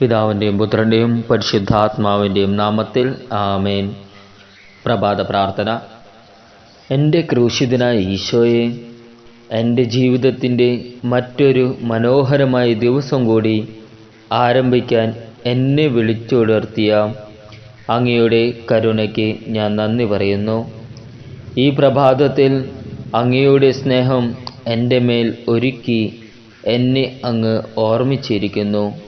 പിതാവിന്റെയും പുത്രന്റെയും പരിശുദ്ധാത്മാവിന്റെയും നാമത്തിൽ ആമേൻ. പ്രഭാത പ്രാർത്ഥന. എന്റെ ക്രൂശിതനായ ഈശോയെ എന്റെ ജീവിതത്തിന്റെ മറ്റൊരു മനോഹരമായ ദിവസം കൂടി ആരംഭിക്കാൻ എന്നെ വിളിച്ചുണർത്തിയ അങ്ങയുടെ കരുണയ്ക്ക് ഞാൻ നന്ദി പറയുന്നു. ഈ പ്രഭാതത്തിൽ അങ്ങയുടെ സ്നേഹം എന്റെ മേൽ ഒരുക്കി എന്നെ അങ്ങ് ഓർമ്മിച്ചിരിക്കുന്നു.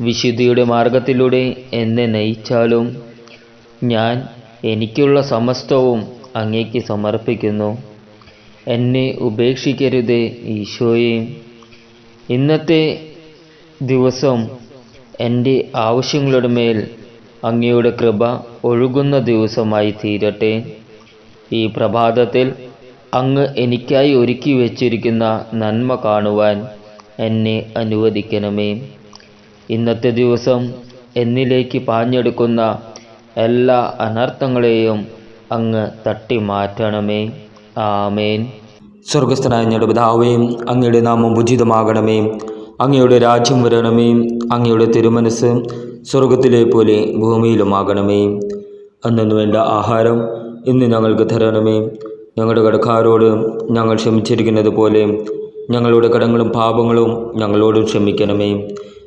വിശുദ്ധിയുടെ മാർഗത്തിലൂടെ എന്നെ നയിച്ചാലും ഞാൻ എനിക്കുള്ള സമസ്തവും അങ്ങേക്ക് സമർപ്പിക്കുന്നു. എന്നെ ഉപേക്ഷിക്കരുത് ഈശോയെ. ഇന്നത്തെ ദിവസം എന്റെ ആവശ്യങ്ങളുടെ മേൽ അങ്ങയുടെ കൃപ ഒഴുകുന്ന ദിവസമായി തീരട്ടെ. ഈ പ്രഭാതത്തിൽ അങ്ങ് എനിക്കായി ഒരുക്കി വച്ചിരിക്കുന്ന നന്മ കാണുവാൻ എന്നെ അനുവദിക്കണമേ. ഇന്നത്തെ ദിവസം എന്നിലേക്ക് പാഞ്ഞെടുക്കുന്ന എല്ലാ അനർത്ഥങ്ങളെയും അങ്ങ് തട്ടി മാറ്റണമേ ആമേൻ. സ്വർഗസ്ഥനായ ഞങ്ങളുടെ പിതാവേ അങ്ങയുടെ നാമം ഉചിതമാകണമേ. അങ്ങയുടെ രാജ്യം വരണമേ. അങ്ങയുടെ തിരുമനസ് സ്വർഗത്തിലെ പോലെ ഭൂമിയിലുമാകണമേ. അന്നു വേണ്ട ആഹാരം ഇന്ന് ഞങ്ങൾക്ക് തരണമേ. ഞങ്ങളുടെ കടക്കാരോട് ഞങ്ങൾ ക്ഷമിച്ചിരിക്കുന്നത് പോലെ ഞങ്ങളുടെ കടങ്ങളും പാപങ്ങളും ഞങ്ങളോടും ക്ഷമിക്കണമേ.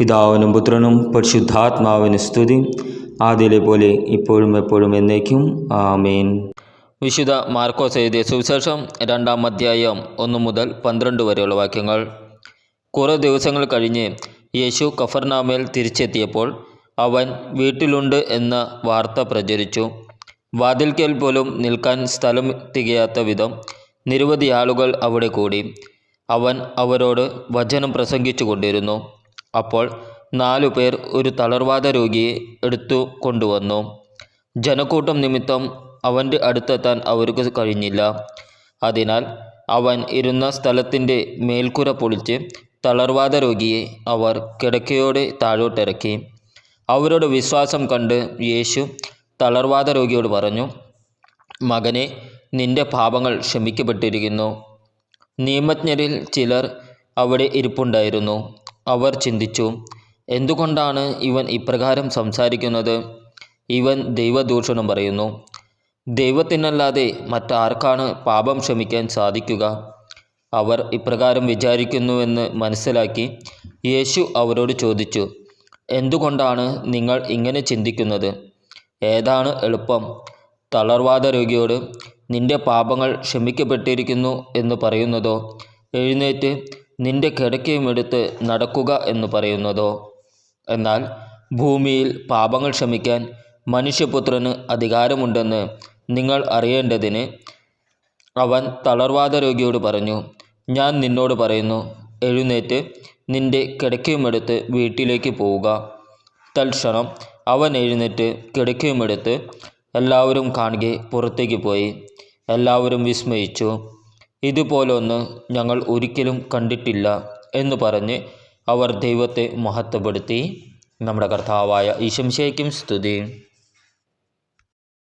പിതാവിനും പുത്രനും പരിശുദ്ധാത്മാവിന് സ്തുതി. ആദ്യയിലെ പോലെ ഇപ്പോഴും എപ്പോഴും എന്നേക്കും. ആമേൻ. വിശുദ്ധ മാർക്കോസ് എഴുതിയ സുവിശേഷം രണ്ടാം അധ്യായം ഒന്ന് മുതൽ പന്ത്രണ്ട് വരെയുള്ള വാക്യങ്ങൾ. കുറേ ദിവസങ്ങൾ കഴിഞ്ഞ് യേശു കഫർനാമയിൽ തിരിച്ചെത്തിയപ്പോൾ അവൻ വീട്ടിലുണ്ട് എന്ന വാർത്ത പ്രചരിച്ചു. വാതിൽക്കൽ പോലും നിൽക്കാൻ സ്ഥലം തികയാത്ത വിധം നിരവധി ആളുകൾ അവിടെ കൂടി. അവൻ അവരോട് വചനം പ്രസംഗിച്ചു കൊണ്ടിരുന്നു അപ്പോൾ നാലു പേർ ഒരു തളർവാദ രോഗിയെ എടുത്തു കൊണ്ടുവന്നു. ജനക്കൂട്ടം നിമിത്തം അവന്റെ അടുത്തെത്താൻ അവർക്ക് കഴിഞ്ഞില്ല. അതിനാൽ അവൻ ഇരുന്ന സ്ഥലത്തിന്റെ മേൽക്കുര പൊളിച്ച് തളർവാദ രോഗിയെ അവർ കിടക്കയോടെ താഴോട്ടിറക്കി. അവരുടെ വിശ്വാസം കണ്ട് യേശു തളർവാദ രോഗിയോട് പറഞ്ഞു മകനെ നിന്റെ പാപങ്ങൾ ക്ഷമിക്കപ്പെട്ടിരിക്കുന്നു. നിയമജ്ഞരിൽ ചിലർ അവിടെ ഇരിപ്പുണ്ടായിരുന്നു. അവർ ചിന്തിച്ചു. എന്തുകൊണ്ടാണ് ഇവൻ ഇപ്രകാരം സംസാരിക്കുന്നത്? ഇവൻ ദൈവദൂഷണം പറയുന്നു. ദൈവത്തിനല്ലാതെ മറ്റാർക്കാണ് പാപം ക്ഷമിക്കാൻ സാധിക്കുക? അവർ ഇപ്രകാരം വിചാരിക്കുന്നുവെന്ന് മനസ്സിലാക്കി യേശു അവരോട് ചോദിച്ചു എന്തുകൊണ്ടാണ് നിങ്ങൾ ഇങ്ങനെ ചിന്തിക്കുന്നത്? ഏതാണ് എളുപ്പം? തളർവാദ രോഗിയോട് നിന്റെ പാപങ്ങൾ ക്ഷമിക്കപ്പെട്ടിരിക്കുന്നു എന്ന് പറയുന്നതോ? എഴുന്നേറ്റ് നിന്റെ കിടക്കയുമെടുത്ത് നടക്കുക എന്ന് പറയുന്നതോ? എന്നാൽ ഭൂമിയിൽ പാപങ്ങൾ ക്ഷമിക്കാൻ മനുഷ്യപുത്രന് അധികാരമുണ്ടെന്ന് നിങ്ങൾ അറിയേണ്ടതിന് അവൻ തളർവാദ രോഗിയോട് പറഞ്ഞു ഞാൻ നിന്നോട് പറയുന്നു എഴുന്നേറ്റ് നിന്റെ കിടക്കയുമെടുത്ത് വീട്ടിലേക്ക് പോവുക. തൽക്ഷണം അവൻ എഴുന്നേറ്റ് കിടക്കയുമെടുത്ത് എല്ലാവരും കാണുകെ പുറത്തേക്ക് പോയി. എല്ലാവരും വിസ്മയിച്ചു. ഇതുപോലൊന്ന് ഞങ്ങൾ ഒരിക്കലും കണ്ടിട്ടില്ല എന്ന് പറഞ്ഞ് അവർ ദൈവത്തെ മഹത്വപ്പെടുത്തി. നമ്മുടെ കർത്താവായ ഈശംശയ്ക്കും സ്തുതി.